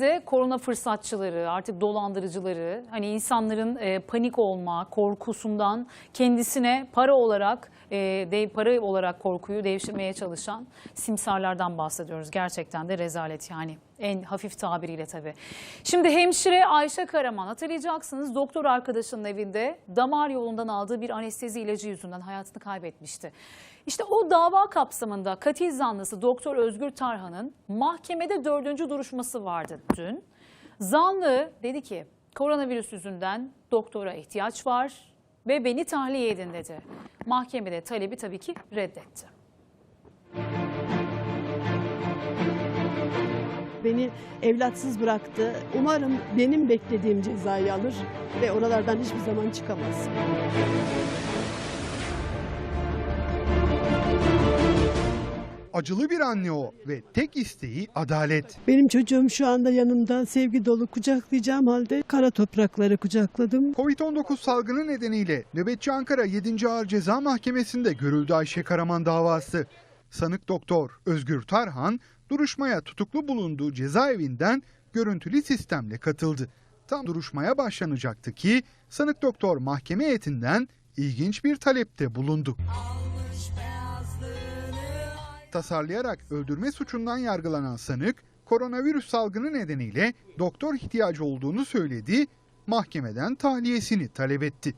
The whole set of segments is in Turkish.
de korona fırsatçıları, artık dolandırıcıları, hani insanların e, panik olma, korkusundan kendisine para olarak, e, dev, para olarak korkuyu devşirmeye çalışan simsarlardan bahsediyoruz. Gerçekten de rezalet yani. En hafif tabiriyle tabii. Şimdi hemşire Ayşe Karaman hatırlayacaksınız doktor arkadaşının evinde damar yolundan aldığı bir anestezi ilacı yüzünden hayatını kaybetmişti. İşte o dava kapsamında katil zanlısı Doktor Özgür Tarhan'ın mahkemede dördüncü duruşması vardı dün. Zanlı dedi ki koronavirüs yüzünden doktora ihtiyaç var ve beni tahliye edin dedi. Mahkemede talebi tabii ki reddetti. Beni evlatsız bıraktı. Umarım benim beklediğim cezayı alır ve oralardan hiçbir zaman çıkamaz. Acılı bir anne o ve tek isteği adalet. Benim çocuğum şu anda yanımda sevgi dolu kucaklayacağım halde kara toprakları kucakladım. Covid-19 salgını nedeniyle nöbetçi Ankara 7. Ağır Ceza Mahkemesi'nde görüldü Ayşe Karaman davası. Sanık doktor Özgür Tarhan duruşmaya tutuklu bulunduğu cezaevinden görüntülü sistemle katıldı. Tam duruşmaya başlanacaktı ki sanık doktor mahkeme heyetinden ilginç bir talepte bulundu. Tasarlayarak öldürme suçundan yargılanan sanık koronavirüs salgını nedeniyle doktor ihtiyacı olduğunu söyledi, mahkemeden tahliyesini talep etti.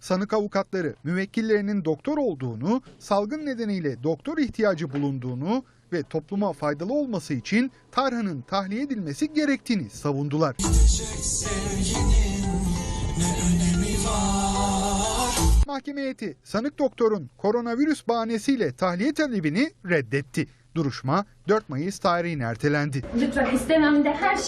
Sanık avukatları müvekkillerinin doktor olduğunu, salgın nedeniyle doktor ihtiyacı bulunduğunu ve topluma faydalı olması için Tarhan'ın tahliye edilmesi gerektiğini savundular. Mahkeme heyeti sanık doktorun koronavirüs bahanesiyle tahliye talebini reddetti. Duruşma 4 Mayıs tarihine ertelendi. Lütfen istemem de her şey